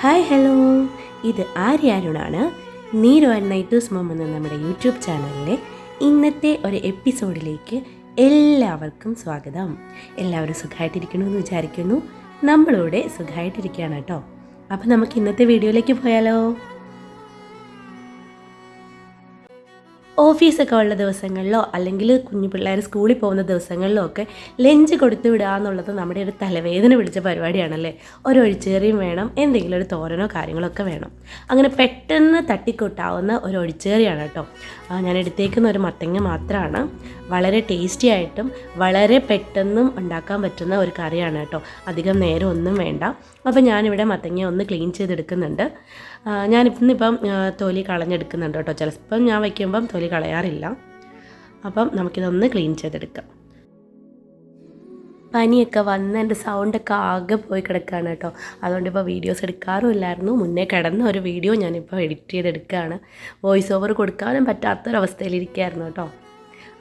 Hi hello. ഇത് ആര്യ അരുണാണ്. Neeru and നൈറ്റൂസ് മോം എന്ന നമ്മുടെ യൂട്യൂബ് ചാനലിലെ ഇന്നത്തെ ഒരു എപ്പിസോഡിലേക്ക് എല്ലാവർക്കും സ്വാഗതം. എല്ലാവരും സുഖമായിട്ടിരിക്കണമെന്ന് വിചാരിക്കുന്നു. നമ്മളിവിടെ സുഖമായിട്ടിരിക്കുകയാണ് കേട്ടോ. അപ്പോൾ നമുക്ക് ഇന്നത്തെ വീഡിയോയിലേക്ക് പോയാലോ? ഓഫീസൊക്കെ ഉള്ള ദിവസങ്ങളിലോ അല്ലെങ്കിൽ കുഞ്ഞു പിള്ളേർ സ്കൂളിൽ പോകുന്ന ദിവസങ്ങളിലോ ഒക്കെ ലഞ്ച് കൊടുത്തു വിടുക എന്നുള്ളത് നമ്മുടെ ഒരു തലവേദന പിടിച്ച പരിപാടിയാണല്ലേ? ഒരു ഒഴിച്ചേറിയും വേണം എന്തെങ്കിലും ഒരു തോരനോ കാര്യങ്ങളോ ഒക്കെ വേണം. അങ്ങനെ പെട്ടെന്ന് തട്ടിക്കൊട്ടാവുന്ന ഒരു ഒഴിച്ചേറിയാണ് കേട്ടോ. ഞാൻ എടുത്തേക്കുന്ന ഒരു മത്തങ്ങ മാത്രമാണ്. വളരെ ടേസ്റ്റി ആയിട്ടും വളരെ പെട്ടെന്നും ഉണ്ടാക്കാൻ പറ്റുന്ന ഒരു കറിയാണ് കേട്ടോ. അധികം നേരം ഒന്നും വേണ്ട. അപ്പോൾ ഞാനിവിടെ മത്തങ്ങ ഒന്ന് ക്ലീൻ ചെയ്തെടുക്കുന്നുണ്ട്. ആ, ഇന്നിപ്പം തൊലി കളഞ്ഞെടുക്കുന്നുണ്ട് കേട്ടോ. ചിലപ്പം ഞാൻ വയ്ക്കുമ്പം തൊലി കളയാറില്ല. അപ്പം നമുക്കിതൊന്ന് ക്ലീൻ ചെയ്തെടുക്കാം. പനിയൊക്കെ വന്ന് എന്റെ സൗണ്ടൊക്കെ ആകെ പോയി കിടക്കുകയാണ് കേട്ടോ. അതുകൊണ്ട് ഇപ്പോൾ വീഡിയോസ് എടുക്കാറുമില്ലായിരുന്നു. മുന്നേ കിടന്ന ഒരു വീഡിയോ ഞാനിപ്പോൾ എഡിറ്റ് ചെയ്തെടുക്കുകയാണ്. വോയിസ് ഓവർ കൊടുക്കാനും പറ്റാത്തൊരവസ്ഥയിലിരിക്കുകയായിരുന്നു കേട്ടോ.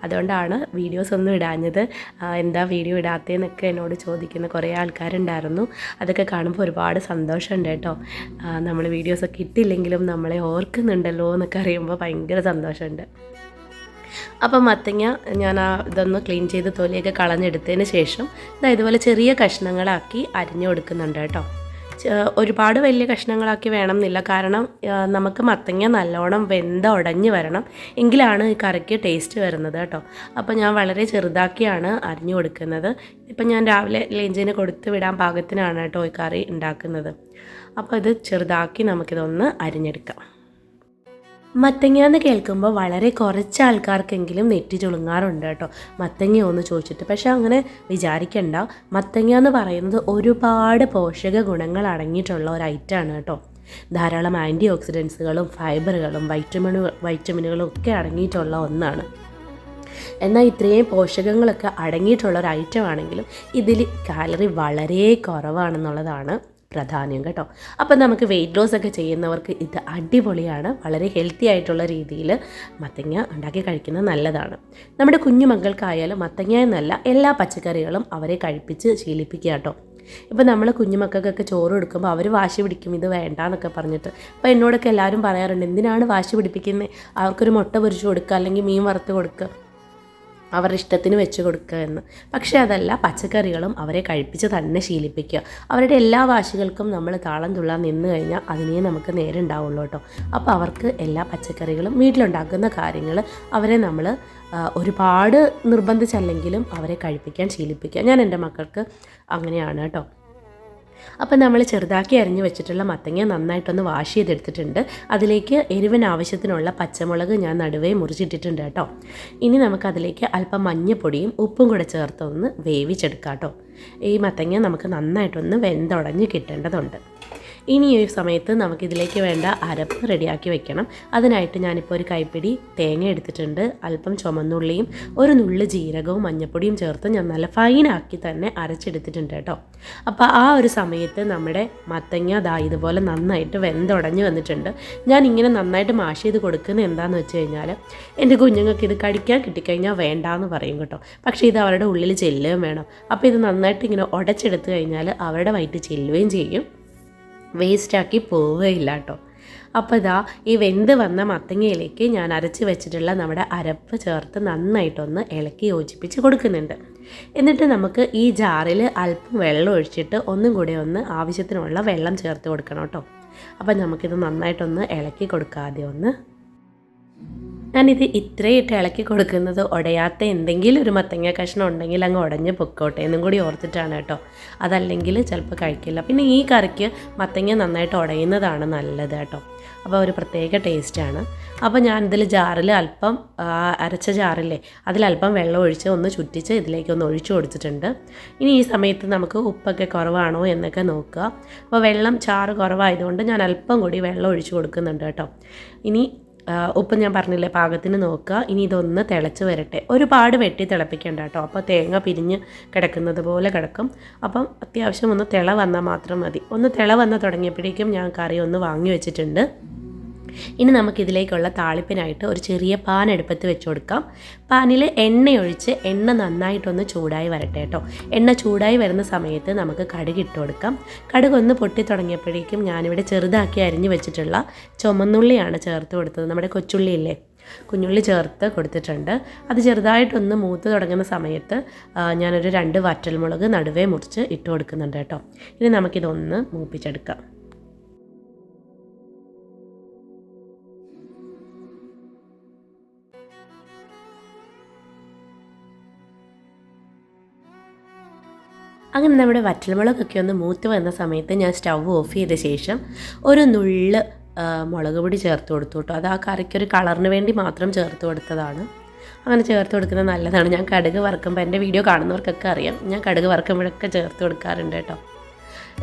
അതുകൊണ്ടാണ് വീഡിയോസ് ഒന്നും ഇടാഞ്ഞത്. എന്താ വീഡിയോ ഇടാത്തതെന്നൊക്കെ എന്നോട് ചോദിക്കുന്ന കുറേ ആൾക്കാരുണ്ടായിരുന്നു. അതൊക്കെ കാണുമ്പോൾ ഒരുപാട് സന്തോഷമുണ്ട് കേട്ടോ. നമ്മൾ വീഡിയോസൊക്കെ ഇട്ടില്ലെങ്കിലും നമ്മളെ ഓർക്കുന്നുണ്ടല്ലോ എന്നൊക്കെ അറിയുമ്പോൾ ഭയങ്കര സന്തോഷമുണ്ട്. അപ്പം മത്തങ്ങ ഞാൻ ആ ഇതൊന്ന് ക്ലീൻ ചെയ്ത് തൊലിയൊക്കെ കളഞ്ഞെടുത്തതിന് ശേഷം ഇതാ ഇതുപോലെ ചെറിയ കഷ്ണങ്ങളാക്കി അരിഞ്ഞു കൊടുക്കുന്നുണ്ട് കേട്ടോ. ഒരുപാട് വലിയ കഷ്ണങ്ങളാക്കി വേണം എന്നില്ല കാരണം നമുക്ക് മത്തങ്ങ നല്ലോണം വെന്ത ഉടഞ്ഞു വരണം. എങ്കിലാണ് ഈ കറിക്ക് ടേസ്റ്റ് വരുന്നത് കേട്ടോ. അപ്പോൾ ഞാൻ വളരെ ചെറുതാക്കിയാണ് അരിഞ്ഞു കൊടുക്കുന്നത്. ഇപ്പം ഞാൻ രാവിലെ ലഞ്ചിന് കൊടുത്ത് വിടാൻ പാകത്തിനാണ് കേട്ടോ ഈ കറി ഉണ്ടാക്കുന്നത്. അപ്പോൾ ഇത് ചെറുതാക്കി നമുക്കിതൊന്ന് അരിഞ്ഞെടുക്കാം. മത്തങ്ങ എന്ന് കേൾക്കുമ്പോൾ വളരെ കുറച്ച് ആൾക്കാർക്കെങ്കിലും നെറ്റി ചുളുങ്ങാറുണ്ട് കേട്ടോ. മത്തങ്ങ ഒന്ന് ചോദിച്ചിട്ട്. പക്ഷെ അങ്ങനെ വിചാരിക്കണ്ട. മത്തങ്ങ എന്ന് പറയുന്നത് ഒരുപാട് പോഷക ഗുണങ്ങൾ അടങ്ങിയിട്ടുള്ള ഒരു ഐറ്റമാണ് കേട്ടോ. ധാരാളം ആന്റി ഓക്സിഡൻസുകളും ഫൈബറുകളും വൈറ്റമിനു വൈറ്റമിനുകളും ഒക്കെ അടങ്ങിയിട്ടുള്ള ഒന്നാണ്. എന്നാൽ ഇത്രയും പോഷകങ്ങളൊക്കെ അടങ്ങിയിട്ടുള്ള ഒരു ഐറ്റം ആണെങ്കിലും ഇതിൽ കാലറി വളരെ കുറവാണെന്നുള്ളതാണ് പ്രധാനം കേട്ടോ. അപ്പം നമുക്ക് വെയിറ്റ് ലോസ് ഒക്കെ ചെയ്യുന്നവർക്ക് ഇത് അടിപൊളിയാണ്. വളരെ ഹെൽത്തി ആയിട്ടുള്ള രീതിയിൽ മത്തങ്ങ ഉണ്ടാക്കി കഴിക്കുന്നത് നല്ലതാണ്. നമ്മുടെ കുഞ്ഞു മക്കൾക്കായാലും മത്തങ്ങ എന്നല്ല എല്ലാ പച്ചക്കറികളും അവരെ കഴിപ്പിച്ച് ശീലിപ്പിക്കുക കേട്ടോ. ഇപ്പം നമ്മൾ കുഞ്ഞുമക്കൾക്കൊക്കെ ചോറ് കൊടുക്കുമ്പോൾ അവർ വാശി പിടിക്കും ഇത് വേണ്ട എന്നൊക്കെ പറഞ്ഞിട്ട്. അപ്പോൾ എന്നോടൊക്കെ എല്ലാവരും പറയാറുണ്ട് എന്തിനാണ് വാശി പിടിപ്പിക്കുന്നത് അവർക്കൊരു മുട്ട പൊരിച്ച് കൊടുക്കുക അല്ലെങ്കിൽ മീൻ വറുത്ത് കൊടുക്കുക അവരുടെ ഇഷ്ടത്തിന് വെച്ച് കൊടുക്കുക എന്ന്. പക്ഷേ അതല്ല പച്ചക്കറികളും അവരെ കഴിപ്പിച്ച് തന്നെ ശീലിപ്പിക്കുക. അവരുടെ എല്ലാ വാശികൾക്കും നമ്മൾ താളം തുള്ളാൻ നിന്ന് കഴിഞ്ഞാൽ അതിനേ നമുക്ക് നേരെ ഉണ്ടാവുള്ളൂ കേട്ടോ. അപ്പോൾ അവർക്ക് എല്ലാ പച്ചക്കറികളും വീട്ടിലുണ്ടാക്കുന്ന കാര്യങ്ങൾ അവരെ നമ്മൾ ഒരുപാട് നിർബന്ധിച്ചല്ലെങ്കിലും അവരെ കഴിപ്പിക്കാൻ ശീലിപ്പിക്കുക. ഞാൻ എന്റെ മക്കൾക്ക് അങ്ങനെയാണ് കേട്ടോ. അപ്പം നമ്മൾ ചെറുതാക്കി അരിഞ്ഞ് വെച്ചിട്ടുള്ള മത്തങ്ങ നന്നായിട്ടൊന്ന് വാഷ് ചെയ്തെടുത്തിട്ടുണ്ട്. അതിലേക്ക് എരിവിന് ആവശ്യത്തിനുള്ള പച്ചമുളക് ഞാൻ നടുവേ മുറിച്ചിട്ടിട്ടുണ്ട് കേട്ടോ. ഇനി നമുക്ക് അതിലേക്ക് അല്പം മഞ്ഞപ്പൊടിയും ഉപ്പും കൂടെ ചേർത്തൊന്ന് വേവിച്ചെടുക്കാം കേട്ടോ. ഈ മത്തങ്ങ നമുക്ക് നന്നായിട്ടൊന്ന് വെന്തുടഞ്ഞ് കിട്ടേണ്ടതുണ്ട്. ഇനി ഈ സമയത്ത് നമുക്കിതിലേക്ക് വേണ്ട അരപ്പ് റെഡിയാക്കി വെക്കണം. അതിനായിട്ട് ഞാനിപ്പോൾ ഒരു കൈപ്പിടി തേങ്ങ എടുത്തിട്ടുണ്ട്. അല്പം ചുമന്നുള്ളിയും ഒരു നുള്ളു ജീരകവും മഞ്ഞപ്പൊടിയും ചേർത്ത് ഞാൻ നല്ല ഫൈനാക്കി തന്നെ അരച്ചെടുത്തിട്ടുണ്ട് കേട്ടോ. അപ്പോൾ ആ ഒരു സമയത്ത് നമ്മുടെ മത്തങ്ങ ദാ ഇതുപോലെ നന്നായിട്ട് വെന്തുടഞ്ഞ് വന്നിട്ടുണ്ട്. ഞാൻ ഇങ്ങനെ നന്നായിട്ട് മാഷ് ചെയ്ത് കൊടുക്കുന്നത് എന്താണെന്ന് വെച്ച് കഴിഞ്ഞാൽ എന്റെ കുഞ്ഞുങ്ങൾക്ക് ഇത് കഴിക്കാൻ കിട്ടിക്കഴിഞ്ഞാൽ വേണ്ടാന്ന് പറയും കേട്ടോ. പക്ഷേ ഇത് അവരുടെ ഉള്ളിൽ ചെല്ലുകയും വേണം. അപ്പോൾ ഇത് നന്നായിട്ട് ഇങ്ങനെ ഉടച്ചെടുത്ത് കഴിഞ്ഞാൽ അവരുടെ വയറ്റ് ചെല്ലുകയും ചെയ്യും. വേസ്റ്റാക്കി പോവുകയില്ല കേട്ടോ. അപ്പോൾ ഇതാ ഈ വെന്ത് വന്ന മത്തങ്ങയിലേക്ക് ഞാൻ അരച്ച് വെച്ചിട്ടുള്ള നമ്മുടെ അരപ്പ് ചേർത്ത് നന്നായിട്ടൊന്ന് ഇളക്കി യോജിപ്പിച്ച് കൊടുക്കുന്നുണ്ട്. എന്നിട്ട് നമുക്ക് ഈ ജാറിൽ അല്പം വെള്ളം ഒഴിച്ചിട്ട് ഒന്നും കൂടി ഒന്ന് ആവശ്യത്തിനുള്ള വെള്ളം ചേർത്ത് കൊടുക്കണം കേട്ടോ. അപ്പോൾ നമുക്കിത് നന്നായിട്ടൊന്ന് ഇളക്കി കൊടുക്കാതെ ഒന്ന് ഞാനിത് ഇത്രയിട്ട് ഇളക്കി കൊടുക്കുന്നത് ഉടയാത്ത എന്തെങ്കിലും ഒരു മത്തങ്ങ കഷ്ണം ഉണ്ടെങ്കിൽ അങ്ങ് ഉടഞ്ഞ് പൊക്കോട്ടെ എന്നും കൂടി ഓർത്തിട്ടാണ് കേട്ടോ. അതല്ലെങ്കിൽ ചിലപ്പോൾ കഴിക്കില്ല. പിന്നെ ഈ കറിക്ക് മത്തങ്ങ നന്നായിട്ട് ഉടയുന്നതാണ് നല്ലത് കേട്ടോ. അപ്പോൾ ഒരു പ്രത്യേക ടേസ്റ്റാണ് അപ്പോൾ ഞാൻ ഇതിൽ ജാറിൽ അല്പം അരച്ച ജാറില്ലേ അതിലല്പം വെള്ളം ഒഴിച്ച് ഒന്ന് ചുറ്റിച്ച് ഇതിലേക്ക് ഒന്ന് ഒഴിച്ചു കൊടുത്തിട്ടുണ്ട്. ഇനി ഈ സമയത്ത് നമുക്ക് ഉപ്പൊക്കെ കുറവാണോ എന്നൊക്കെ നോക്കുക. അപ്പോൾ വെള്ളം ചാറ് കുറവായതുകൊണ്ട് ഞാൻ അല്പം കൂടി വെള്ളം ഒഴിച്ചു കൊടുക്കുന്നുണ്ട് കേട്ടോ. ഇനി ഉപ്പ് ഞാൻ പറഞ്ഞില്ലേ പാകത്തിന് നോക്കുക. ഇനി ഇതൊന്ന് തിളച്ച് വരട്ടെ. ഒരുപാട് വെട്ടി തിളപ്പിക്കേണ്ട കേട്ടോ. അപ്പോൾ തേങ്ങ പിരിഞ്ഞ് കിടക്കുന്നത് പോലെ കിടക്കും. അപ്പം അത്യാവശ്യം ഒന്ന് തിള വന്നാൽ മാത്രം മതി. ഒന്ന് തിള വന്ന് തുടങ്ങിയപ്പോഴേക്കും ഞാൻ കറി ഒന്ന് വാങ്ങി വെച്ചിട്ടുണ്ട്. ഇനി നമുക്കിതിലേക്കുള്ള താളിപ്പിനായിട്ട് ഒരു ചെറിയ പാൻ എടുപ്പത്ത് വെച്ച് കൊടുക്കാം പാനിൽ എണ്ണയൊഴിച്ച് എണ്ണ നന്നായിട്ടൊന്ന് ചൂടായി വരട്ടെ കേട്ടോ. എണ്ണ ചൂടായി വരുന്ന സമയത്ത് നമുക്ക് കടുക് ഇട്ട് കൊടുക്കാം കടുക് ഒന്ന് പൊട്ടി തുടങ്ങിയപ്പോഴേക്കും ഞാനിവിടെ ചെറുതാക്കി അരിഞ്ഞു വെച്ചിട്ടുള്ള ചുമന്നുള്ളിയാണ് ചേർത്ത് കൊടുത്തത്. നമ്മുടെ കൊച്ചുള്ളിയില്ലേ കുഞ്ഞുള്ളി ചേർത്ത് കൊടുത്തിട്ടുണ്ട്. അത് ചെറുതായിട്ടൊന്ന് മൂത്ത് തുടങ്ങുന്ന സമയത്ത് ഞാനൊരു രണ്ട് വറ്റൽമുളക് നടുവേ മുറിച്ച് ഇട്ട് കൊടുക്കുന്നുണ്ട് കേട്ടോ. ഇനി നമുക്കിതൊന്ന് മൂപ്പിച്ചെടുക്കാം. അങ്ങനെ നമ്മുടെ വറ്റൽമുളകൊക്കെ ഒന്ന് മൂത്ത് വന്ന സമയത്ത് ഞാൻ സ്റ്റവ് ഓഫ് ചെയ്ത ശേഷം ഒരു നുള്ള് മുളക് പൊടി ചേർത്ത് കൊടുത്തു കേട്ടോ. അത് ആ കറിക്ക് ഒരു കളറിന് വേണ്ടി മാത്രം ചേർത്ത് കൊടുത്തതാണ്. അങ്ങനെ ചേർത്ത് കൊടുക്കുന്നത് നല്ലതാണ്. ഞാൻ കടുക് വറുക്കുമ്പോൾ എന്റെ വീഡിയോ കാണുന്നവർക്കൊക്കെ അറിയാം ഞാൻ കടുക് വറുക്കുമ്പോഴൊക്കെ ചേർത്ത് കൊടുക്കാറുണ്ട് കേട്ടോ.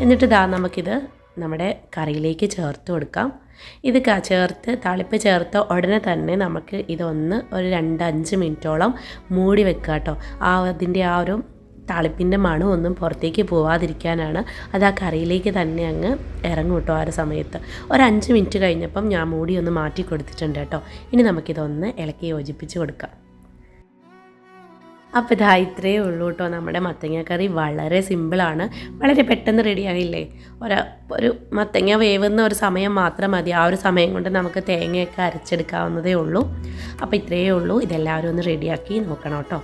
എന്നിട്ട് ഇതാ നമുക്കിത് നമ്മുടെ കറിയിലേക്ക് ചേർത്ത് കൊടുക്കാം. ഇത് ചേർത്ത് തളിപ്പ് ചേർത്ത ഉടനെ തന്നെ നമുക്ക് ഇതൊന്ന് ഒരു രണ്ട് അഞ്ച് മിനിറ്റോളം മൂടി വെക്കാം കേട്ടോ. ആ അതിന്റെ ആ ഒരു താളിപ്പിന്റെ മണം ഒന്നും പുറത്തേക്ക് പോവാതിരിക്കാനാണ്. അത് ആ കറിയിലേക്ക് തന്നെ അങ്ങ് ഇറങ്ങും കേട്ടോ ആ ഒരു സമയത്ത്. ഒരു അഞ്ച് മിനിറ്റ് കഴിഞ്ഞപ്പം ഞാൻ മൂടി ഒന്ന് മാറ്റി കൊടുത്തിട്ടുണ്ട് കേട്ടോ. ഇനി നമുക്കിതൊന്ന് ഇളക്കി യോജിപ്പിച്ച് കൊടുക്കാം. അപ്പോൾ ഇതാ ഇത്രയേ ഉള്ളൂ കേട്ടോ. നമ്മുടെ മത്തങ്ങ കറി വളരെ സിമ്പിളാണ്. വളരെ പെട്ടെന്ന് റെഡിയാകില്ലേ ഒരു ഒരു മത്തങ്ങ വേവുന്ന ഒരു സമയം മാത്രം മതി. ആ ഒരു സമയം കൊണ്ട് നമുക്ക് തേങ്ങയൊക്കെ അരച്ചെടുക്കാവുന്നതേ ഉള്ളൂ. അപ്പോൾ ഇത്രയേ ഉള്ളൂ. ഇതെല്ലാവരും ഒന്ന് റെഡിയാക്കി നോക്കണം കേട്ടോ.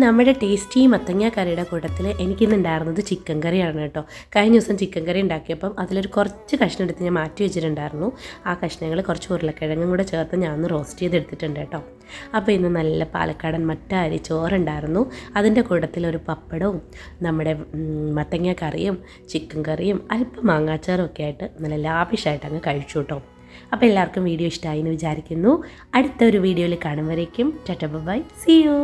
നമ്മുടെ ടേസ്റ്റി മത്തങ്ങ കറിയുടെ കൂട്ടത്തിൽ എനിക്കിന്നുണ്ടായിരുന്നത് ചിക്കൻ കറിയാണ് കേട്ടോ. കഴിഞ്ഞ ദിവസം ചിക്കൻ കറി ഉണ്ടാക്കിയപ്പം അതിലൊരു കുറച്ച് കഷ്ണം എടുത്ത് ഞാൻ മാറ്റി വെച്ചിട്ടുണ്ടായിരുന്നു. ആ കഷ്ണങ്ങൾ കുറച്ച് ഉരുളക്കിഴങ്ങും കൂടെ ചേർത്ത് ഞാൻ ഒന്ന് റോസ്റ്റ് ചെയ്തെടുത്തിട്ടുണ്ട് കേട്ടോ. അപ്പോൾ ഇന്ന് നല്ല പാലക്കാടൻ മട്ട അരി ചോറുണ്ടായിരുന്നു. അതിന്റെ കൂട്ടത്തിൽ ഒരു പപ്പടവും നമ്മുടെ മത്തങ്ങ കറിയും ചിക്കൻ കറിയും അല്പം മാങ്ങാച്ചാറും ഒക്കെ ആയിട്ട് നല്ല ലാവിഷായിട്ട് അങ്ങ് കഴിച്ചു കേട്ടോ. അപ്പോൾ എല്ലാവർക്കും വീഡിയോ ഇഷ്ടമായി എന്ന് വിചാരിക്കുന്നു. അടുത്ത ഒരു വീഡിയോയിൽ കാണും വരേക്കും. By C U